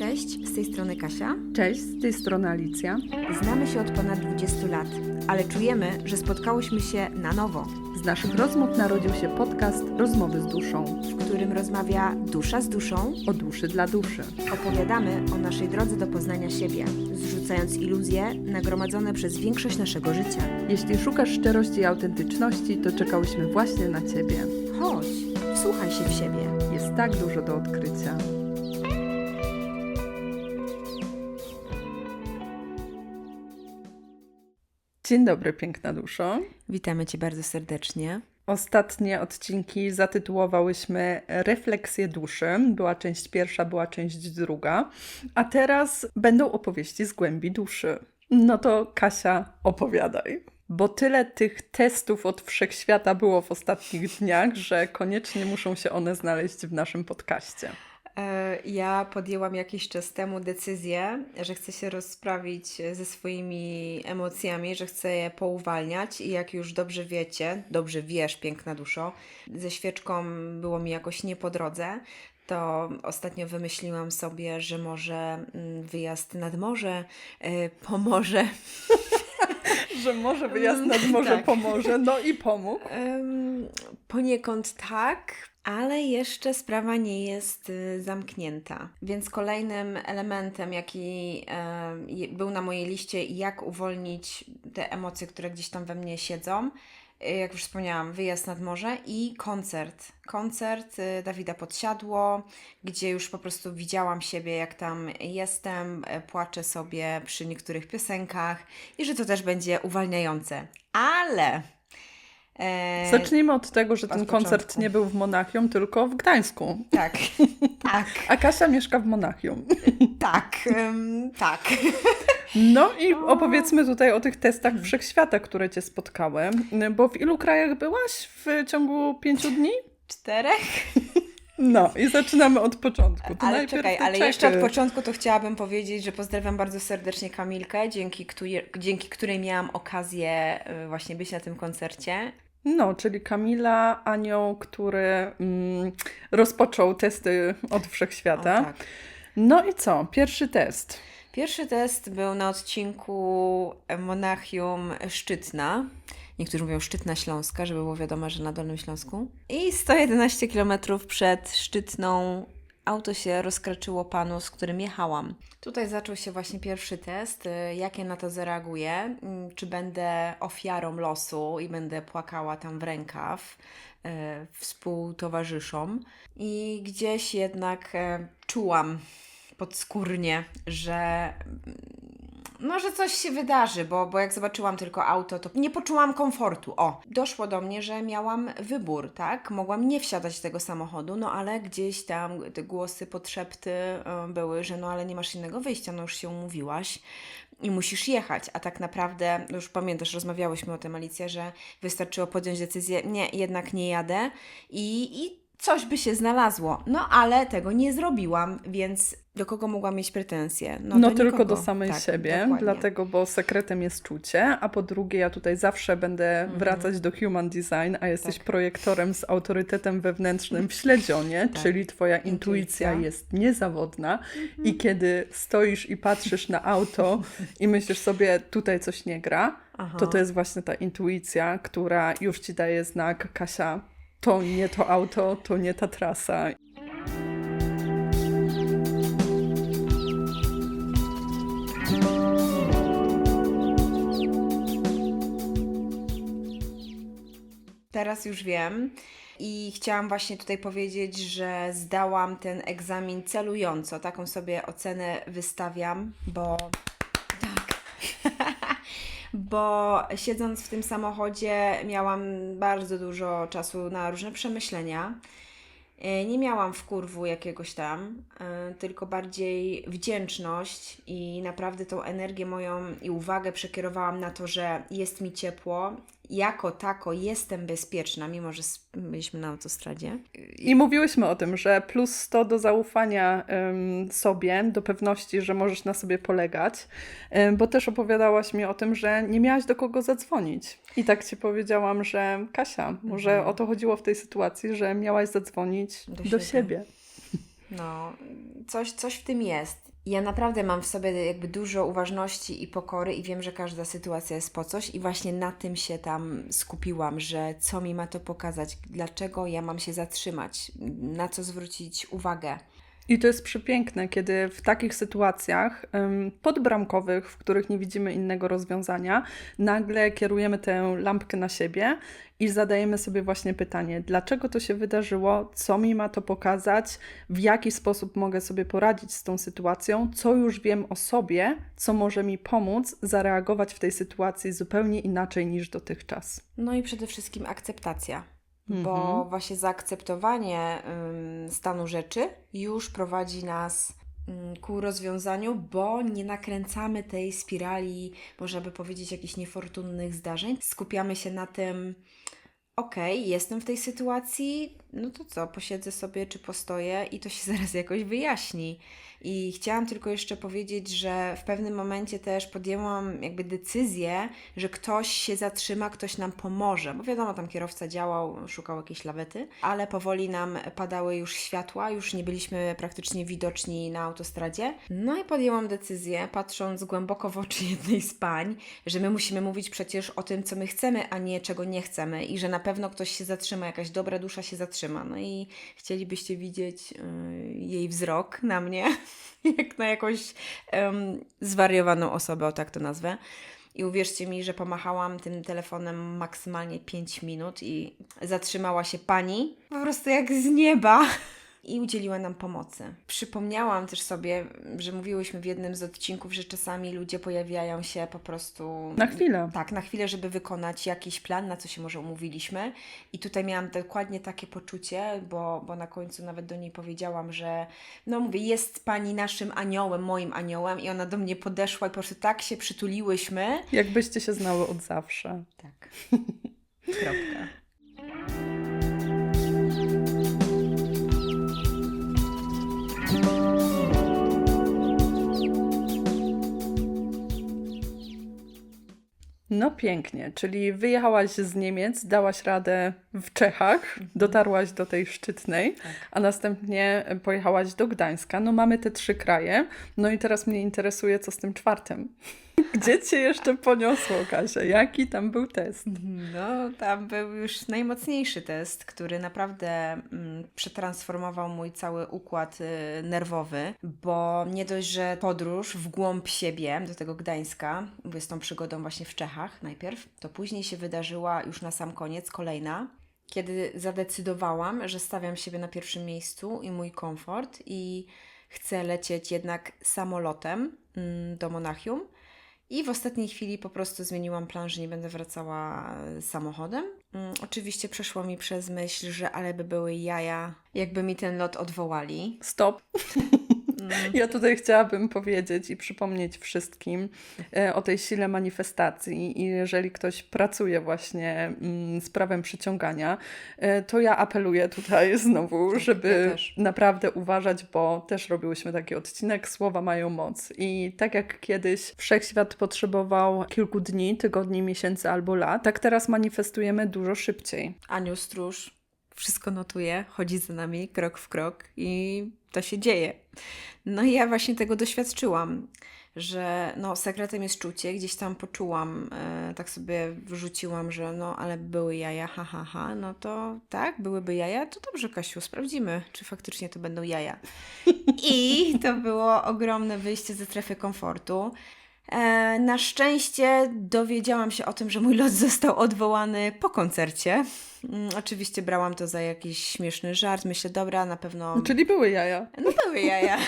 Cześć, z tej strony Kasia. Cześć, z tej strony Alicja. Znamy się od ponad 20 lat, ale czujemy, że spotkałyśmy się na nowo, Z naszych rozmów narodził się podcast Rozmowy z duszą. w którym rozmawia dusza z duszą. O duszy dla duszy. Opowiadamy o naszej drodze do poznania siebie, zrzucając iluzje nagromadzone przez większość naszego życia. Jeśli szukasz szczerości i autentyczności, to czekałyśmy właśnie na Ciebie. Chodź, wsłuchaj się w siebie. Jest tak dużo do odkrycia. Dzień dobry, piękna duszo. Witamy Cię bardzo serdecznie. Ostatnie odcinki zatytułowałyśmy Refleksje duszy. Była część pierwsza, była część druga. A teraz będą opowieści z głębi duszy. No to Kasia, opowiadaj. Bo tyle tych testów od wszechświata było w ostatnich dniach, że koniecznie muszą się one znaleźć w naszym podcaście. E, Ja podjęłam jakiś czas temu decyzję, że chcę się rozprawić ze swoimi emocjami, że chcę je pouwalniać i jak już dobrze wiecie, dobrze wiesz, piękna duszo, ze świeczką było mi jakoś nie po drodze, to ostatnio wymyśliłam sobie, że może mm, wyjazd nad morze e, pomoże. Że może wyjazd nad morze Tak. pomoże, no i pomógł. Em, Poniekąd tak, ale jeszcze sprawa nie jest y, zamknięta. Więc kolejnym elementem, jaki był na mojej liście, jak uwolnić te emocje, które gdzieś tam we mnie siedzą, jak już wspomniałam, wyjazd nad morze i koncert. Koncert y, Dawida Podsiadło, gdzie już po prostu widziałam siebie, jak tam jestem, e, płaczę sobie przy niektórych piosenkach i że to też będzie uwalniające. Ale. E, Zacznijmy od tego, że ten koncert początku. nie był w Monachium, tylko w Gdańsku. Tak, tak, A Kasia mieszka w Monachium. tak, em, tak. No i opowiedzmy tutaj o tych testach wszechświata, które Cię spotkały. Bo w ilu krajach byłaś w ciągu pięciu dni? Czterech? No i zaczynamy od początku. To Ale czekaj, ale jeszcze od początku to chciałabym powiedzieć, że pozdrawiam bardzo serdecznie Kamilkę, dzięki, której, dzięki której miałam okazję y, właśnie być na tym koncercie. No, czyli Kamila, anioł, który mm, rozpoczął testy od wszechświata. O, tak. No i co? Pierwszy test. Pierwszy test był na odcinku Monachium Szczytna. Niektórzy mówią Szczytna Śląska, żeby było wiadomo, że na Dolnym Śląsku. I 111 km przed Szczytną auto się rozkraczyło panu, z którym jechałam. Tutaj zaczął się właśnie pierwszy test, y, jak ja na to zareaguję, mm, czy będę ofiarą losu i będę płakała tam w rękaw y, współtowarzyszom. I gdzieś jednak e, czułam podskórnie, że no, że coś się wydarzy, bo, bo jak zobaczyłam tylko auto, to nie poczułam komfortu. O, doszło do mnie, że miałam wybór, tak? Mogłam nie wsiadać do tego samochodu, no ale gdzieś tam te głosy, podszepty e, były, że no ale nie masz innego wyjścia, no już się umówiłaś i musisz jechać, a tak naprawdę, już pamiętasz, rozmawiałyśmy o tym, Alicja, że wystarczyło podjąć decyzję, nie, jednak nie jadę i, i coś by się znalazło. No ale tego nie zrobiłam, więc do kogo mogłam mieć pretensje? No, do tylko do samej Tak, siebie, dokładnie. dlatego, bo sekretem jest czucie, a po drugie ja tutaj zawsze będę wracać do human design, a jesteś. Tak. projektorem z autorytetem wewnętrznym w śledzionie, Tak. czyli twoja intuicja, Intuicja. Jest niezawodna i kiedy stoisz i patrzysz na auto i myślisz sobie, tutaj coś nie gra, Aha. to to jest właśnie ta intuicja, która już ci daje znak, Kasia, to nie to auto, to nie ta trasa. Teraz już wiem. I chciałam właśnie tutaj powiedzieć, że zdałam ten egzamin celująco. Taką sobie ocenę wystawiam, bo tak. bo siedząc w tym samochodzie miałam bardzo dużo czasu na różne przemyślenia. E, Nie miałam wkurwu jakiegoś tam, e, tylko bardziej wdzięczność i naprawdę tą energię moją i uwagę przekierowałam na to, że jest mi ciepło. Jako tako jestem bezpieczna, mimo że byliśmy na autostradzie. I mówiłyśmy o tym, że plus 100 do zaufania ym, sobie, do pewności, że możesz na sobie polegać, ym, bo też opowiadałaś mi o tym, że nie miałaś do kogo zadzwonić. I tak ci powiedziałam, że Kasia, może Mhm. o to chodziło w tej sytuacji, że miałaś zadzwonić Do do, siebie. siebie. No, coś, coś w tym jest. Ja naprawdę mam w sobie jakby dużo uważności i pokory i wiem, że każda sytuacja jest po coś i właśnie na tym się tam skupiłam, że co mi ma to pokazać, dlaczego ja mam się zatrzymać, na co zwrócić uwagę. I to jest przepiękne, kiedy w takich sytuacjach podbramkowych, w których nie widzimy innego rozwiązania, nagle kierujemy tę lampkę na siebie i zadajemy sobie właśnie pytanie, dlaczego to się wydarzyło, co mi ma to pokazać, w jaki sposób mogę sobie poradzić z tą sytuacją, co już wiem o sobie, co może mi pomóc zareagować w tej sytuacji zupełnie inaczej niż dotychczas. No i przede wszystkim akceptacja. Bo Mhm. właśnie zaakceptowanie stanu rzeczy już prowadzi nas ku rozwiązaniu, bo nie nakręcamy tej spirali, można by powiedzieć, jakichś niefortunnych zdarzeń. Skupiamy się na tym, okej, jestem w tej sytuacji, no to co, posiedzę sobie czy postoję i to się zaraz jakoś wyjaśni. I chciałam tylko jeszcze powiedzieć, że w pewnym momencie też podjęłam jakby decyzję, że ktoś się zatrzyma, ktoś nam pomoże. Bo wiadomo, tam kierowca działał, szukał jakiejś lawety, ale powoli nam padały już światła, już nie byliśmy praktycznie widoczni na autostradzie. No i podjęłam decyzję, patrząc głęboko w oczy jednej z pań, że my musimy mówić przecież o tym, co my chcemy, a nie czego nie chcemy i że na pewno ktoś się zatrzyma, jakaś dobra dusza się zatrzyma. No i chcielibyście widzieć yy, jej wzrok na mnie, jak na jakąś zwariowaną osobę, o tak to nazwę. I uwierzcie mi, że pomachałam tym telefonem maksymalnie 5 minut i zatrzymała się pani po prostu jak z nieba i udzieliła nam pomocy. Przypomniałam też sobie, że mówiłyśmy w jednym z odcinków, że czasami ludzie pojawiają się po prostu Na chwilę. tak, na chwilę, żeby wykonać jakiś plan, na co się może umówiliśmy. I tutaj miałam dokładnie takie poczucie, bo, bo na końcu nawet do niej powiedziałam, że no mówię, jest pani naszym aniołem, moim aniołem, i ona do mnie podeszła i po prostu tak się przytuliłyśmy. Jakbyście się znały od zawsze. Tak. Kropka. No pięknie, czyli wyjechałaś z Niemiec, dałaś radę w Czechach, dotarłaś do tej szczytnej, a następnie pojechałaś do Gdańska. No mamy te trzy kraje, no i teraz mnie interesuje, co z tym czwartym. Gdzie cię jeszcze poniosło, Kasia? Jaki tam był test? No, tam był już najmocniejszy test, który naprawdę mm, przetransformował mój cały układ y, nerwowy, bo nie dość, że podróż w głąb siebie do tego Gdańska, z tą przygodą właśnie w Czechach najpierw, to później się wydarzyła już na sam koniec kolejna, kiedy zadecydowałam, że stawiam siebie na pierwszym miejscu i mój komfort i chcę lecieć jednak samolotem mm, do Monachium. I w ostatniej chwili po prostu zmieniłam plan, że nie będę wracała e, samochodem. Mm, oczywiście przeszło mi przez myśl, że ale by były jaja, jakby mi ten lot odwołali. Stop. Ja tutaj chciałabym powiedzieć i przypomnieć wszystkim e, o tej sile manifestacji i jeżeli ktoś pracuje właśnie mm, z prawem przyciągania, e, to ja apeluję tutaj znowu, żeby ja naprawdę uważać, bo też robiłyśmy taki odcinek, słowa mają moc i tak jak kiedyś wszechświat potrzebował kilku dni, tygodni, miesięcy albo lat, tak teraz manifestujemy dużo szybciej. Aniu Stróż wszystko notuje, chodzi za nami krok w krok i to się dzieje. No i ja właśnie tego doświadczyłam, że no, sekretem jest czucie, gdzieś tam poczułam, e, tak sobie wrzuciłam, że no ale były jaja, ha, ha, ha, no to tak, byłyby jaja, to dobrze Kasiu, sprawdzimy, czy faktycznie to będą jaja. I to było ogromne wyjście ze strefy komfortu. E, na szczęście dowiedziałam się o tym, że mój lot został odwołany po koncercie. Mm, oczywiście brałam to za jakiś śmieszny żart. Myślę, dobra, na pewno. Czyli były jaja. No były jaja.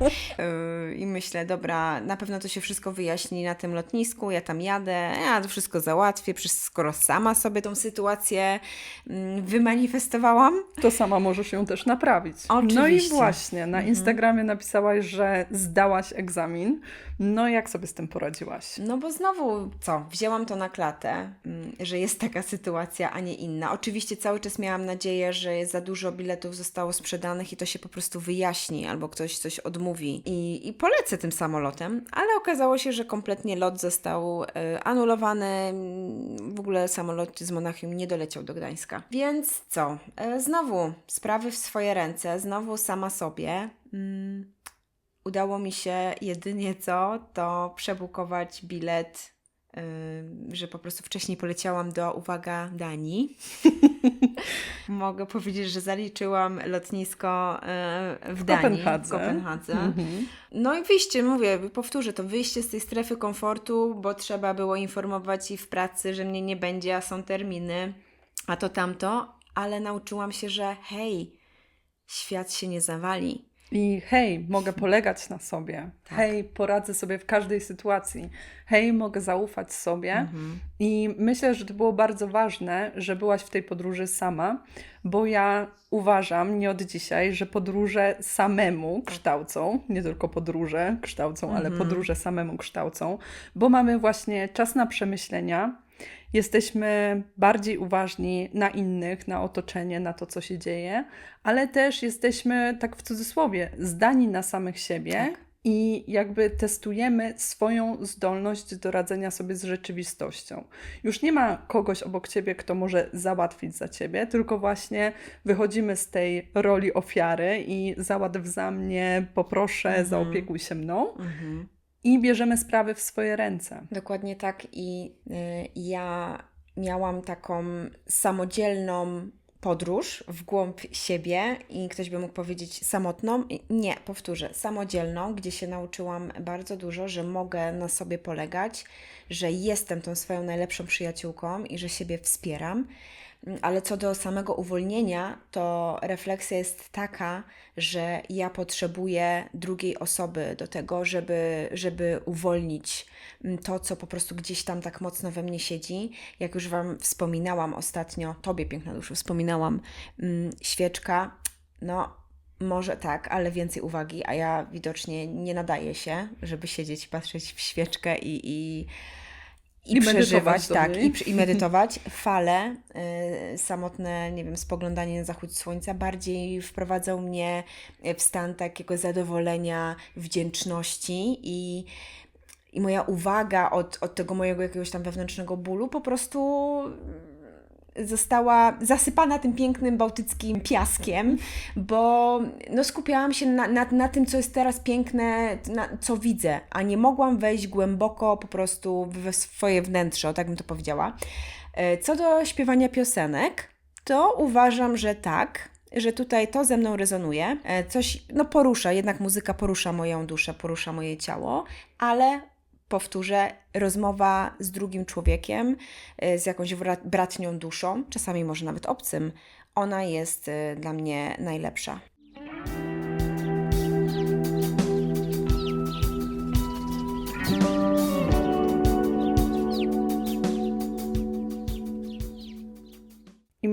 Yy, I myślę, dobra, na pewno to się wszystko wyjaśni na tym lotnisku, ja tam jadę, ja to wszystko załatwię, skoro sama sobie tą sytuację mm, wymanifestowałam. To sama możesz ją też naprawić. No i Oczywiście. właśnie, na Instagramie napisałaś, że zdałaś egzamin. No jak sobie z tym poradziłaś? No bo znowu, co, wzięłam to na klatę, mm, że jest taka sytuacja, a nie inna. Oczywiście cały czas miałam nadzieję, że za dużo biletów zostało sprzedanych i to się po prostu wyjaśni, albo ktoś coś odmówi i, i polecę tym samolotem, ale okazało się, że kompletnie lot został e, anulowany, mm, w ogóle samolot z Monachium nie doleciał do Gdańska. Więc co, e, znowu sprawy w swoje ręce, znowu sama sobie. Mm, udało mi się jedynie co, to przebukować bilet, ym, że po prostu wcześniej poleciałam do, uwaga, Danii. Mogę powiedzieć, że zaliczyłam lotnisko y, w Danii, Kopenhadze. w Kopenhadze. Mhm. No i wyjście, mówię, powtórzę to, wyjście z tej strefy komfortu, bo trzeba było informować i w pracy, że mnie nie będzie, a są terminy, a to tamto, ale nauczyłam się, że hej, świat się nie zawali. I hej, mogę polegać na sobie. Tak. Hej, poradzę sobie w każdej sytuacji. Hej, mogę zaufać sobie. Mhm. I myślę, że to było bardzo ważne, że byłaś w tej podróży sama, bo ja uważam, nie od dzisiaj, że podróże samemu kształcą, nie tylko podróże kształcą, ale Mhm. podróże samemu kształcą, bo mamy właśnie czas na przemyślenia. Jesteśmy bardziej uważni na innych, na otoczenie, na to, co się dzieje, ale też jesteśmy, tak w cudzysłowie, zdani na samych siebie Tak. i jakby testujemy swoją zdolność do radzenia sobie z rzeczywistością. Już nie ma kogoś obok ciebie, kto może załatwić za ciebie, tylko właśnie wychodzimy z tej roli ofiary i załatw za mnie, poproszę, Mhm. zaopiekuj się mną Mhm. I bierzemy sprawy w swoje ręce. Dokładnie tak i y, ja miałam taką samodzielną podróż w głąb siebie i ktoś by mógł powiedzieć samotną. Nie, powtórzę, samodzielną, gdzie się nauczyłam bardzo dużo, że mogę na sobie polegać, że jestem tą swoją najlepszą przyjaciółką i że siebie wspieram. Ale co do samego uwolnienia, to refleksja jest taka, że ja potrzebuję drugiej osoby do tego, żeby, żeby uwolnić mm, to, co po prostu gdzieś tam tak mocno we mnie siedzi. Jak już Wam wspominałam ostatnio, Tobie, piękna dusza, wspominałam, mm, świeczka, no może tak, ale więcej uwagi, a ja widocznie nie nadaję się, żeby siedzieć patrzeć w świeczkę i, i, i, I przeżywać, tak, i, i medytować. Fale, y, samotne, nie wiem, spoglądanie na zachód słońca bardziej wprowadzał mnie w stan takiego zadowolenia, wdzięczności i, i moja uwaga od, od tego mojego jakiegoś tam wewnętrznego bólu po prostu została zasypana tym pięknym bałtyckim piaskiem, bo no, skupiałam się na, na, na tym, co jest teraz piękne, na, co widzę, a nie mogłam wejść głęboko po prostu we swoje wnętrze, o tak bym to powiedziała. E, Co do śpiewania piosenek, to uważam, że tak, że tutaj to ze mną rezonuje. E, Coś, no porusza, jednak muzyka porusza moją duszę, porusza moje ciało, ale powtórzę, rozmowa z drugim człowiekiem, e, z jakąś bratnią duszą, czasami może nawet obcym, ona jest e, dla mnie najlepsza.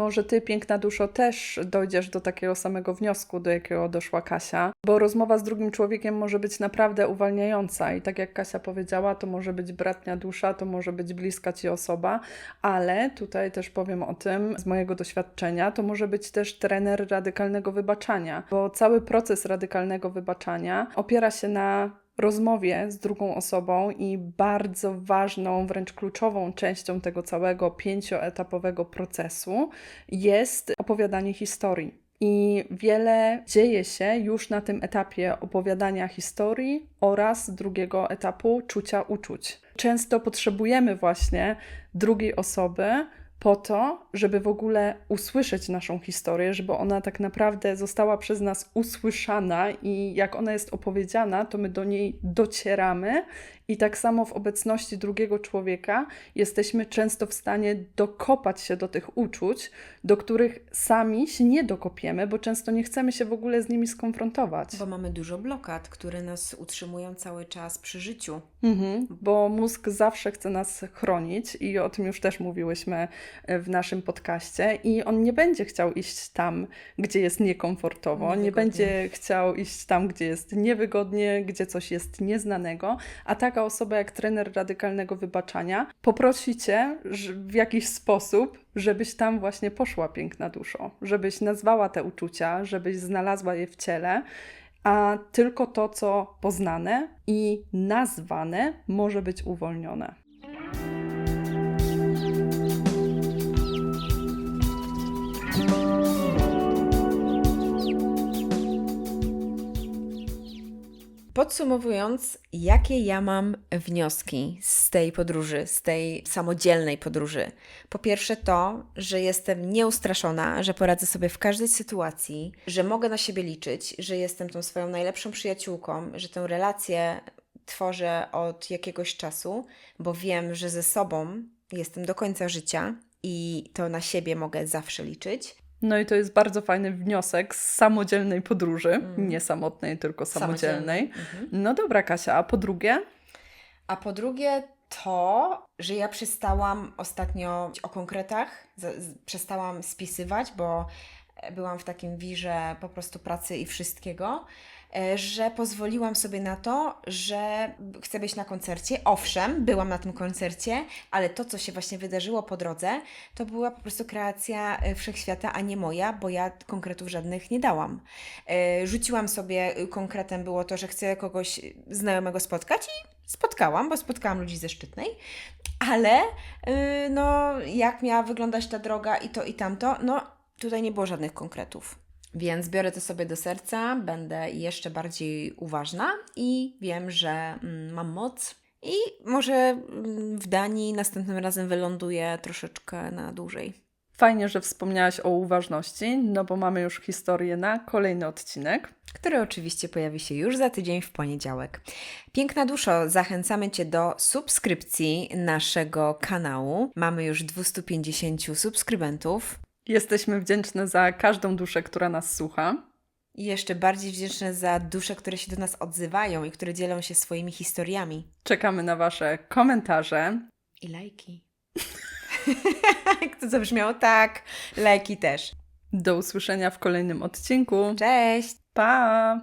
Może ty, piękna duszo, też dojdziesz do takiego samego wniosku, do jakiego doszła Kasia, bo rozmowa z drugim człowiekiem może być naprawdę uwalniająca. I tak jak Kasia powiedziała, to może być bratnia dusza, to może być bliska ci osoba, ale tutaj też powiem o tym z mojego doświadczenia, to może być też trener radykalnego wybaczania, bo cały proces radykalnego wybaczania opiera się na rozmowie z drugą osobą i bardzo ważną, wręcz kluczową częścią tego całego pięcioetapowego procesu jest opowiadanie historii. I wiele dzieje się już na tym etapie opowiadania historii oraz drugiego etapu czucia uczuć. Często potrzebujemy właśnie drugiej osoby, po to, żeby w ogóle usłyszeć naszą historię, żeby ona tak naprawdę została przez nas usłyszana i jak ona jest opowiedziana, to my do niej docieramy i tak samo w obecności drugiego człowieka jesteśmy często w stanie dokopać się do tych uczuć, do których sami się nie dokopiemy, bo często nie chcemy się w ogóle z nimi skonfrontować. Bo mamy dużo blokad, które nas utrzymują cały czas przy życiu. Mhm, bo mózg zawsze chce nas chronić i o tym już też mówiłyśmy w naszym podcaście i on nie będzie chciał iść tam, gdzie jest niekomfortowo, nie będzie chciał iść tam, gdzie jest niewygodnie, gdzie coś jest nieznanego, a taka osoba jak trener radykalnego wybaczania poprosi Cię w jakiś sposób, żebyś tam właśnie poszła piękna duszo, żebyś nazwała te uczucia, żebyś znalazła je w ciele, a tylko to, co poznane i nazwane, może być uwolnione. Podsumowując, jakie ja mam wnioski z tej podróży, z tej samodzielnej podróży? Po pierwsze, to, że jestem nieustraszona, że poradzę sobie w każdej sytuacji, że mogę na siebie liczyć, że jestem tą swoją najlepszą przyjaciółką, że tę relację tworzę od jakiegoś czasu, bo wiem, że ze sobą jestem do końca życia i to na siebie mogę zawsze liczyć. No i to jest bardzo fajny wniosek z samodzielnej podróży. Mm. Nie samotnej, tylko samodzielnej. Mhm. No dobra, Kasia, a po drugie? A po drugie to, że ja przestałam ostatnio o konkretach, przestałam spisywać, bo byłam w takim wirze po prostu pracy i wszystkiego, e, że pozwoliłam sobie na to, że chcę być na koncercie. Owszem, byłam na tym koncercie, ale to, co się właśnie wydarzyło po drodze, to była po prostu kreacja e, wszechświata, a nie moja, bo ja konkretów żadnych nie dałam. E, Rzuciłam sobie konkretem było to, że chcę kogoś znajomego spotkać i spotkałam, bo spotkałam ludzi ze Szczytnej, ale no jak miała wyglądać ta droga i to i tamto, no tutaj nie było żadnych konkretów. Więc biorę to sobie do serca, będę jeszcze bardziej uważna i wiem, że mm, mam moc i może mm, w Danii następnym razem wyląduję troszeczkę na dłużej. Fajnie, że wspomniałaś o uważności, no bo mamy już historię na kolejny odcinek. który oczywiście pojawi się już za tydzień w poniedziałek. Piękna duszo, zachęcamy Cię do subskrypcji naszego kanału. Mamy już 250 subskrybentów. Jesteśmy wdzięczne za każdą duszę, która nas słucha. I jeszcze bardziej wdzięczne za dusze, które się do nas odzywają i które dzielą się swoimi historiami. Czekamy na Wasze komentarze. I lajki. To zabrzmiało? Tak, lajki też. Do usłyszenia w kolejnym odcinku. Cześć! Pa!